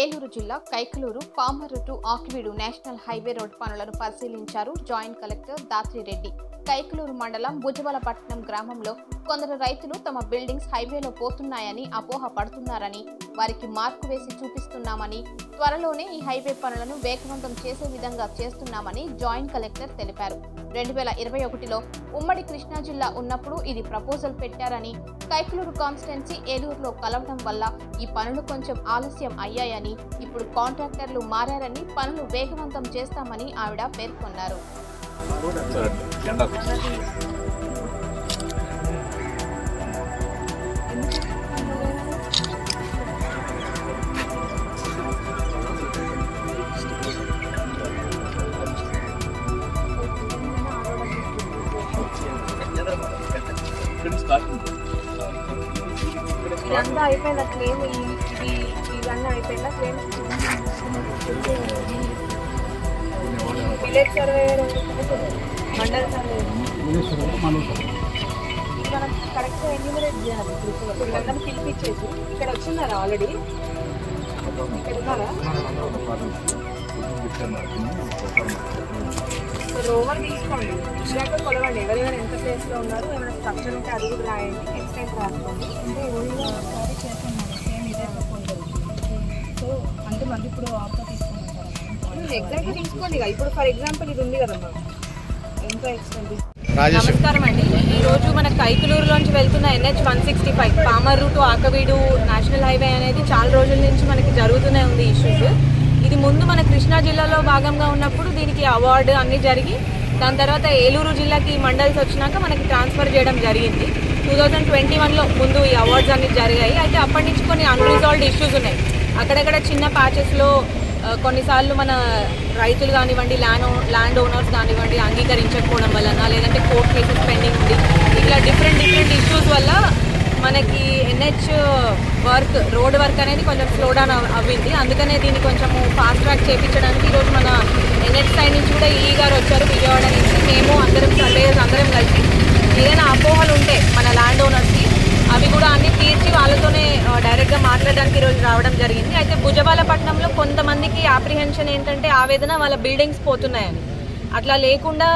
ఏలూరు జిల్లా Kaikaluru Pamarru to Akividu national highway road పనులను పరిశీలించారు జాయింట్ కలెక్టర్ దాత్రిరెడ్డి. కైకలూరు మండలం భుజవలపట్నం గ్రామంలో కొందరు రైతులు తమ బిల్డింగ్స్ హైవేలో పోతున్నాయని అపోహ పడుతున్నారని వారికి మార్కు వేసి చూపిస్తున్నామని త్వరలోనే ఈ హైవే పనులను వేగవంతం చేసే విధంగా చేస్తున్నామని జాయింట్ కలెక్టర్ తెలిపారు. రెండు వేల ఇరవై ఒకటిలో ఉమ్మడి కృష్ణా జిల్లా ఉన్నప్పుడు ఇది ప్రపోజల్ పెట్టారని కైకలూరు కాన్స్టిట్యున్సీ ఏలూరులో కలవడం వల్ల ఈ పనులు కొంచెం ఆలస్యం అయ్యాయని ఇప్పుడు కాంట్రాక్టర్లు మారారని పనులు వేగవంతం చేస్తామని ఆవిడ పేర్కొన్నారు. ఇదంతా అయిపోయిందా క్లెయిమ్ ఇది ఇవన్నీ అయిపోయిందా క్లెయిమ్ విలేజ్ సర్వేయర్ మండల సర్వే మనం కరెక్ట్గా ఎన్యూమరేట్ చేయాలి ఇప్పుడు పిలిపించేసి ఇక్కడ వచ్చిన్నారా ఆల్రెడీ ఇక్కడ ఉన్నారా రోవర్ తీసుకోండి. ఇచ్చినాక కొలవండి. ఎవరెవరు ఎంత ప్లేస్లో ఉన్నారు ఏమైనా స్ట్రక్చర్ ఉంటే అది కూడా రాయండి ఎక్స్టెంట్ రాసుకోండి తీసుకోండి ఇక. ఇప్పుడు ఫర్ ఎగ్జాంపుల్ ఇది ఉంది కదమ్మా. ఎంత నమస్కారం అండి. ఈ రోజు మన కైకులూరులోంచి వెళ్తున్న NH one sixty five Pamarru to Akividu national highway అనేది చాలా రోజుల నుంచి మనకి జరుగుతూనే ఉంది ఇష్యూస్. ఇది ముందు మన కృష్ణా జిల్లాలో భాగంగా ఉన్నప్పుడు దీనికి అవార్డు అన్ని జరిగి దాని తర్వాత ఏలూరు జిల్లాకి మండల్స్ వచ్చినాక మనకి ట్రాన్స్ఫర్ చేయడం జరిగింది. టూ థౌజండ్ ట్వంటీ వన్లో ముందు ఈ అవార్డ్స్ అన్ని జరిగాయి. అయితే అప్పటి నుంచి కొన్ని అన్రిజాల్వ్డ్ ఇష్యూస్ ఉన్నాయి. అక్కడక్కడ చిన్న ప్యాచెస్లో కొన్నిసార్లు మన రైతులు కానివ్వండి ల్యాండ్ ల్యాండ్ ఓనర్స్ కానివ్వండి అంగీకరించకపోవడం వలన లేదంటే కోర్ట్ కేసెస్ పెండింగ్ ఉంది. ఇట్లా డిఫరెంట్ డిఫరెంట్ ఇష్యూస్ వల్ల మనకి ఎన్హెచ్ వర్క్ రోడ్ వర్క్ అనేది కొంచెం స్లో డౌన్ అవ్వింది. అందుకనే దీన్ని కొంచెము ఫాస్ట్ ట్రాక్ చేయించడానికి ఈరోజు మన ఎన్హెచ్ సైడ్ నుంచి కూడా ఈ గారు వచ్చారు విజయవాడ నుంచి. మేము అందరం సర్వేయర్స్ అందరం కలిసి ఏదైనా అపోహలు ఉంటే మన ల్యాండ్ ఓనర్స్కి అవి కూడా అన్ని తీర్చి వాళ్ళతోనే డైరెక్ట్గా మాట్లాడడానికి ఈరోజు రావడం జరిగింది. అయితే భుజబాలపట్నంలో కొంతమందికి ఆప్రిహెన్షన్ ఏంటంటే ఆవేదన వాళ్ళ బిల్డింగ్స్ పోతున్నాయని. అట్లా లేకుండా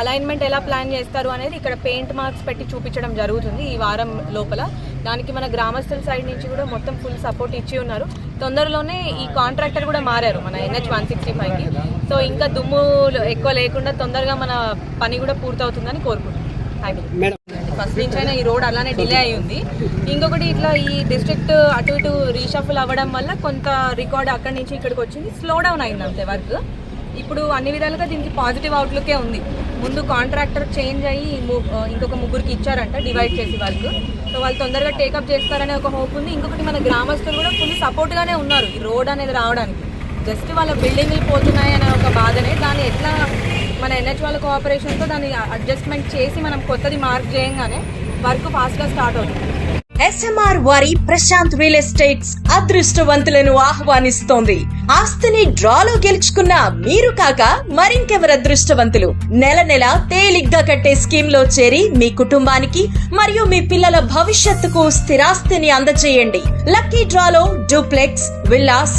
అలైన్మెంట్ ఎలా ప్లాన్ చేస్తారు అనేది ఇక్కడ పెయింట్ మార్క్స్ పెట్టి చూపించడం జరుగుతుంది ఈ వారం లోపల. దానికి మన గ్రామస్తుల సైడ్ నుంచి కూడా మొత్తం ఫుల్ సపోర్ట్ ఇచ్చి ఉన్నారు. తొందరలోనే ఈ కాంట్రాక్టర్ కూడా మారారు మన ఎన్హెచ్ వన్ సిక్స్టీ ఫైవ్కి సో ఇంకా దుమ్ము ఎక్కువ లేకుండా తొందరగా మన పని కూడా పూర్తవుతుందని కోరుకుంటున్నాం. థ్యాంక్ యూ ఫస్ట్ నుంచి అయినా ఈ రోడ్ అలానే డిలే అయి ఉంది ఇంకొకటి ఇట్లా ఈ డిస్ట్రిక్ట్ అటు ఇటు రీషఫుల్ అవ్వడం వల్ల కొంత రికార్డ్ అక్కడి నుంచి ఇక్కడికి వచ్చింది. స్లో డౌన్ అయింది అంతే వర్క్. ఇప్పుడు అన్ని విధాలుగా దీనికి పాజిటివ్ అవుట్లుకే ఉంది. ముందు కాంట్రాక్టర్ చేంజ్ అయ్యి ఇంకొక ముగ్గురికి ఇచ్చారంట డివైడ్ చేసి వర్క్. సో వాళ్ళు తొందరగా టేకప్ చేస్తారనే ఒక హోప్ ఉంది. ఇంకొకటి మన గ్రామస్తులు కూడా ఫుల్ సపోర్ట్గానే ఉన్నారు ఈ రోడ్ అనేది రావడానికి. జస్ట్ వాళ్ళ బిల్డింగ్లు పోతున్నాయి అనే ఒక బాధనే. దాన్ని ఎట్లా మన ఎన్హెచ్ వాళ్ళ కోఆపరేషన్తో దాన్ని అడ్జస్ట్మెంట్ చేసి మనం కొత్తది మార్క్ చేయంగానే వర్క్ ఫాస్ట్గా స్టార్ట్ అవుతుంది. ఎస్ఎంఆర్ వారి ప్రశాంత్ రియల్ ఎస్టేట్స్ అదృష్టవంతులను ఆహ్వానిస్తోంది. ఆస్తిని డ్రాలో గెలుచుకున్న మీరు కాక మరింకెవరు అదృష్టవంతులు? నెల నెల తేలిగ్గా కట్టే స్కీమ్లో చేరి మీ కుటుంబానికి మరియు మీ పిల్లల భవిష్యత్తుకు స్థిరాస్తిని అందజేయండి. లక్కీ డ్రాలో duplex villas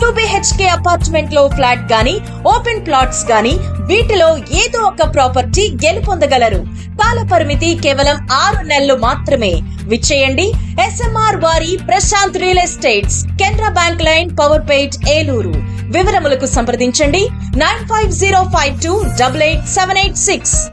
టూ బిహెచ్కే అపార్ట్మెంట్లో ఫ్లాట్ గాని ఓపెన్ ప్లాట్స్ గాని వీటిలో ఏదో ఒక ప్రాపర్టీ గెలుపొందగలరు. కాల పరిమితి కేవలం ఆరు నెలలు మాత్రమే. విచ్చేయండి. ఎస్ఎంఆర్ వారి Prashanth real estates Canara bank line Powerpet Eluru. వివరములకు సంప్రదించండి. Nine five zero five two double eight seven eight six.